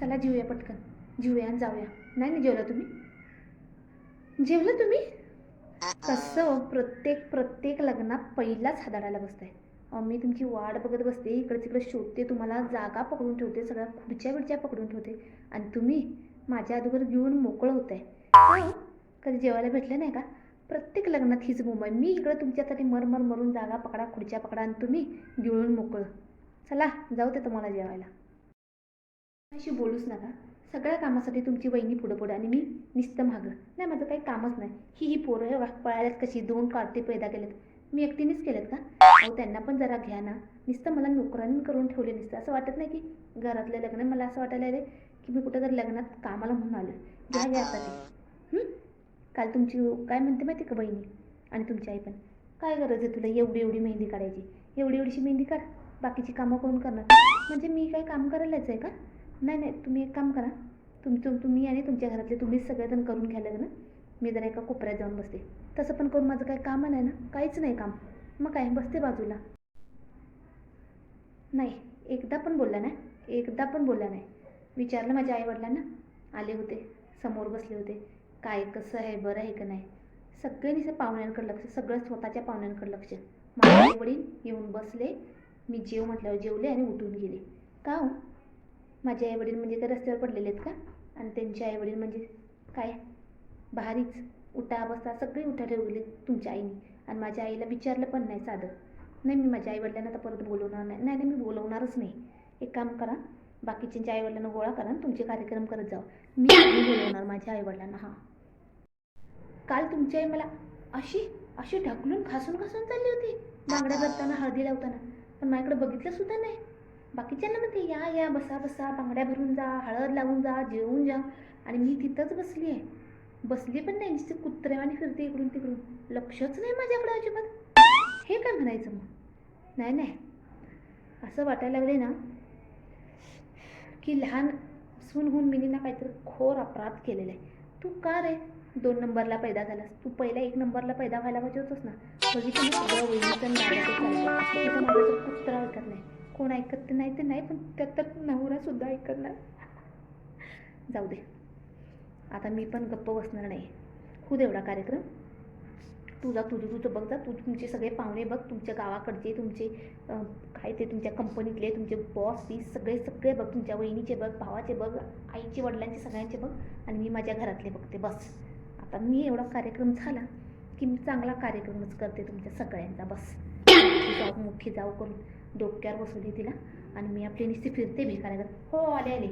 चला जेवूया पटकन. जेवूया आणि जाऊया. नाही ना जेवला तुम्ही? जेवलं तुम्ही? कसं हो, प्रत्येक प्रत्येक लग्नात पहिलाच हादाडायला बसताय. मी तुमची वाट बघत बसते इकडे तिकडे शोधते तुम्हाला जागा पकडून ठेवते सगळ्या खुर्च्या बिडच्या पकडून ठेवते. आणि तुम्ही माझ्या अगोदर घेऊन मोकळं होत आहे हो, कधी जेवायला भेटलं नाही का? प्रत्येक लग्नात हीच मुंबई. मी इकडं तुमच्यासाठी मरमर मरून जागा पकडा खुर्च्या पकडा आणि तुम्ही गिळून मोकळं. चला जाऊ ते तुम्हाला जेवायला. अशी बोलूच नका. सगळ्या कामासाठी तुमची वहिनी पुढं पुढं आणि मी नुसतं मागं. नाही माझं काही कामच नाही. ही ही पोरं हे पळाल्यात कशी दोन कार्टे पैदा केलेत मी एकटीनेच केलेत का? अहो त्यांना पण जरा घ्या ना. नुसतं मला नोकरांनी करून ठेवले नुसतं. असं वाटत नाही की घरातलं लग्न मला असं वाटायला लागले की मी कुठं तर लग्नात कामाला म्हणून आलो घ्या घ्या आता ते. काल तुमची काय म्हणते माहिती का बहिणी आणि तुमची आई पण. काय गरज आहे तुला एवढी एवढी मेहंदी काढायची? एवढी एवढीशी मेहंदी काढ. बाकीची कामं कोण करणार? म्हणजे मी काही काम करायलाच आहे का? नाही नाही तुम्ही एक काम करा. तुम तुम्ही आणि तुमच्या घरातले तुम्हीच सगळेजण करून घ्यायला लग्न मी जरा एका कोपऱ्यात जाऊन बसते. तसं पण करून माझं काही काम नाही ना. काहीच नाही काम. मग काय बसते बाजूला. नाही एकदा पण बोलला नाही. एकदा पण बोलला नाही. विचारलं माझ्या आईवडिलांना. आले होते. समोर बसले होते. काय कसं आहे बरं आहे का नाही? सगळ्यांनी पाहुण्यांकडे लक्ष सगळं स्वतःच्या पाहुण्यांकडे लक्ष. माझे आईवडील येऊन बसले. मी जेव म्हटल्यावर जेवले आणि उठून गेले. का हो? माझे आईवडील म्हणजे काय रस्त्यावर पडलेले आहेत का? आणि त्यांचे आईवडील म्हणजे काय? भारीच उठा बसता सगळे उठा ठेवले तुमच्या आईने. आणि माझ्या आईला विचारलं पण नाही साधं. नाही मी माझ्या आईवडिलांना आता परत बोलवणार नाही. नाही नाही मी बोलवणारच नाही. एक काम करा बाकीच्यांच्या आईवडिलांना गोळा करा आणि तुमचे कार्यक्रम करत जाऊ मी बोलवणार माझ्या आईवडिलांना हां. काल तुमची आई मला अशी अशी ढकलून खासून खासून चालली होती. बांगड्या करताना हळदी लावताना. पण माझ्याकडे बघितलं सुद्धा नाही. बाकीच्यांना म्हणते या या बसा बसा बांगड्या भरून जा हळद लावून जा जेवून जा. आणि मी तिथंच बसली आहे बसली पण नाही नुसती कुत्र्यावानी फिरते इकडून तिकडून. लक्षच नाही माझ्याकडे अजिबात. हे काय म्हणायचं मग? नाही नाही. असं वाटायला लागले ना की लहान सून होऊन काहीतरी खोर अपराध केलेला आहे तू का रे? दोन नंबरला पैदा झालास. तू पहिला एक नंबरला पैदा व्हायला पाहिजे होतोस ना. बघितलं ना सगळं वहिनीचं कुत्रा ऐकत नाही. कोण ऐकत तर नाही ते नाही पण त्यात तर नवरा सुद्धा ऐकत नाही. जाऊ दे. आता मी पण गप्प बसणार नाही. होऊ दे एवढा कार्यक्रम. तुझा तुझं तुझं बघ जा. तू तुमचे सगळे पाहुणे बघ. तुमच्या गावाकडचे तुमचे काय ते तुमच्या कंपनीतले तुमचे बॉस पीस सगळे सगळे बघ. तुमच्या वहिनीचे बघ भावाचे बघ आईचे वडिलांचे सगळ्यांचे बघ. आणि मी माझ्या घरातले बघते. बस. आता मी एवढा कार्यक्रम झाला की मी चांगला कार्यक्रमच करते तुमच्या सगळ्यांचा. बस. मोठी जाऊ मोठी जाऊ करून डोक्यावर बसवली तिला. आणि मी आपली निस्ती फिरते भिकाऱ्याला हो आले आले.